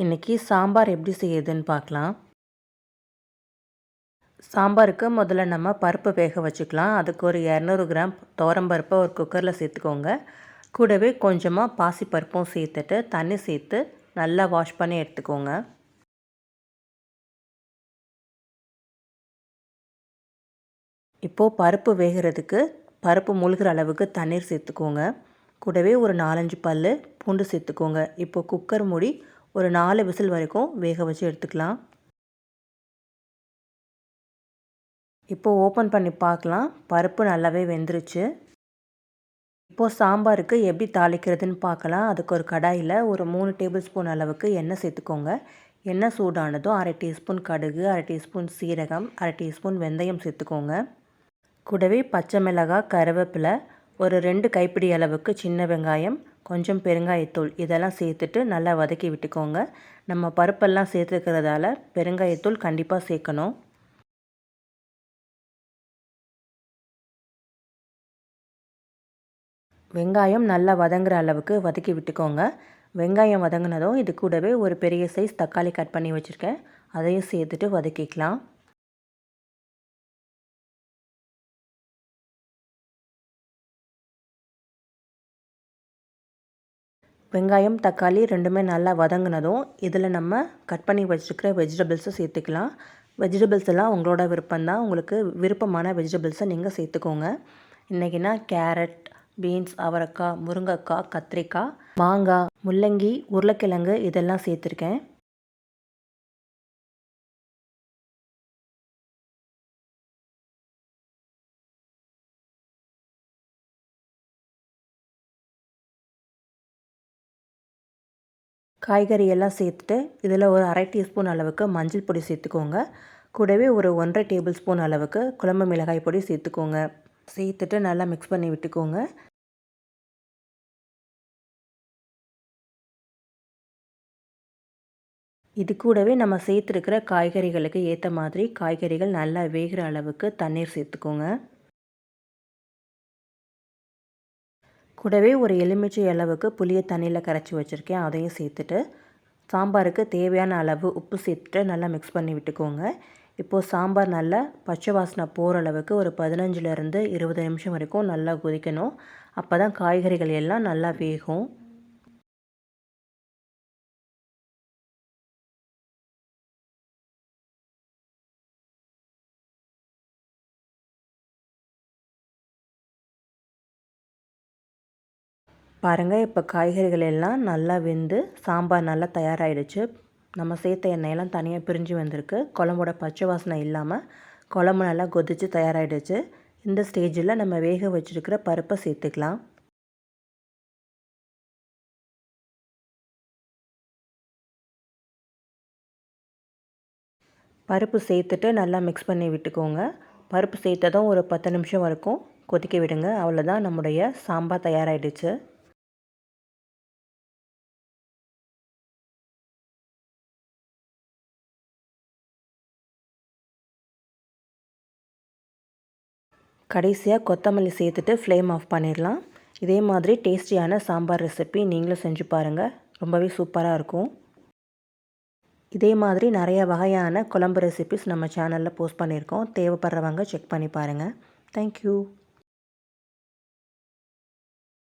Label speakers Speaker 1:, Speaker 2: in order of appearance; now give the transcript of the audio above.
Speaker 1: இன்றைக்கி சாம்பார் எப்படி செய்யுதுன்னு பார்க்கலாம். சாம்பாருக்கு முதல்ல நம்ம பருப்பு வேக வச்சுக்கலாம். அதுக்கு ஒரு இரநூறு கிராம் பருப்பை ஒரு குக்கரில் சேர்த்துக்கோங்க. கூடவே கொஞ்சமாக பாசிப்பருப்பும் சேர்த்துட்டு தண்ணி சேர்த்து நல்லா வாஷ் பண்ணி எடுத்துக்கோங்க. இப்போது பருப்பு வேகிறதுக்கு பருப்பு முழுகிற அளவுக்கு தண்ணீர் சேர்த்துக்கோங்க. கூடவே ஒரு நாலஞ்சு பல் பூண்டு சேர்த்துக்கோங்க. இப்போது குக்கர் மூடி ஒரு நாலு விசில் வரைக்கும் வேக வச்சு எடுத்துக்கலாம். இப்போது ஓப்பன் பண்ணி பார்க்கலாம். பருப்பு நல்லாவே வெந்துருச்சு. இப்போது சாம்பாருக்கு எப்படி தாளிக்கிறதுன்னு பார்க்கலாம். அதுக்கு ஒரு கடாயில் ஒரு மூணு டேபிள் ஸ்பூன் அளவுக்கு எண்ணெய் சேர்த்துக்கோங்க. எண்ணெய் சூடானதும் அரை டீஸ்பூன் கடுகு அரை டீஸ்பூன் சீரகம் அரை டீஸ்பூன் வெந்தயம் சேர்த்துக்கோங்க. கூடவே பச்சை மிளகாய் கருவேப்பிலை ஒரு ரெண்டு கைப்பிடி அளவுக்கு சின்ன வெங்காயம் கொஞ்சம் பெருங்காயத்தூள் இதெல்லாம் சேர்த்துட்டு நல்லா வதக்கி விட்டுக்கோங்க. நம்ம பருப்பெல்லாம் சேர்த்துக்கிறதால பெருங்காயத்தூள் கண்டிப்பாக சேர்க்கணும். வெங்காயம் நல்லா வதங்குற அளவுக்கு வதக்கி விட்டுக்கோங்க. வெங்காயம் வதங்கினதும் இது கூடவே ஒரு பெரிய சைஸ் தக்காளி கட் பண்ணி வச்சுருக்கேன். அதையும் சேர்த்துட்டு வதக்கிக்கலாம். வெங்காயம் தக்காளி ரெண்டுமே நல்லா வதங்கினதும் இதில் நம்ம கட் பண்ணி வச்சுருக்கிற வெஜிடபிள்ஸை சேர்த்துக்கலாம். வெஜிடபிள்ஸ் எல்லாம் உங்களோட விருப்பம் தான் உங்களுக்கு விருப்பமான வெஜிடபிள்ஸை நீங்கள் சேர்த்துக்கோங்க. இன்றைக்கினா கேரட் பீன்ஸ் அவரைக்காய் முருங்கைக்காய் கத்திரிக்காய் மாங்காய் முள்ளங்கி உருளைக்கிழங்கு இதெல்லாம் சேர்த்துருக்கேன். காய்கறி எல்லாம் சேர்த்துட்டு இதில் ஒரு அரை டீஸ்பூன் அளவுக்கு மஞ்சள் பொடி சேர்த்துக்கோங்க. கூடவே ஒரு ஒன்றரை டேபிள் ஸ்பூன் அளவுக்கு குழம்பு மிளகாய் பொடி சேர்த்துக்கோங்க. சேர்த்துட்டு நல்லா மிக்ஸ் பண்ணி விட்டுக்கோங்க. இது கூடவே நம்ம சேர்த்துருக்கிற காய்கறிகளுக்கு ஏற்ற மாதிரி காய்கறிகள் நல்லா வேகிற அளவுக்கு தண்ணீர் சேர்த்துக்கோங்க. கூடவே ஒரு எலுமிச்சை அளவுக்கு புளியை தண்ணியில் கரைச்சி வச்சுருக்கேன். அதையும் சேர்த்துட்டு சாம்பாருக்கு தேவையான அளவு உப்பு சேர்த்துட்டு நல்லா மிக்ஸ் பண்ணி விட்டுக்கோங்க. இப்போது சாம்பார் நல்லா பச்சை வாசனை போகிற அளவுக்கு ஒரு பதினஞ்சுலேருந்து இருபது நிமிஷம் வரைக்கும் நல்லா கொதிக்கணும். அப்போ தான் காய்கறிகள் எல்லாம் நல்லா வேகும். பாருங்கள் இப்போ காய்கறிகள் எல்லாம் நல்லா வெந்து சாம்பார் நல்லா தயாராகிடுச்சு நம்ம சேர்த்த எண்ணெயெல்லாம் தனியாக பிரிஞ்சு வந்திருக்கு. குழம்போட பச்சை வாசனை இல்லாமல் குழம்பு நல்லா கொதித்து தயாராகிடுச்சு இந்த ஸ்டேஜில் நம்ம வேக வச்சுருக்கிற பருப்பை சேர்த்துக்கலாம். பருப்பு சேர்த்துட்டு நல்லா மிக்ஸ் பண்ணி விட்டுக்கோங்க. பருப்பு சேர்த்ததும் ஒரு பத்து நிமிஷம் வரைக்கும் கொதிக்க விடுங்க. அவ்வளோதான் நம்முடைய சாம்பார் தயாராகிடுச்சு கடைசியாக கொத்தமல்லி சேர்த்துட்டு ஃப்ளேம் ஆஃப் பண்ணிடலாம். இதே மாதிரி டேஸ்டியான சாம்பார் ரெசிபி நீங்களும் செஞ்சு பாருங்கள் ரொம்பவே சூப்பராக இருக்கும். இதே மாதிரி நிறைய வகையான குழம்பு ரெசிபிஸ் நம்ம சேனலில் போஸ்ட் பண்ணியிருக்கோம். தேவைப்படுறவங்க செக் பண்ணி பாருங்கள் தேங்க்யூ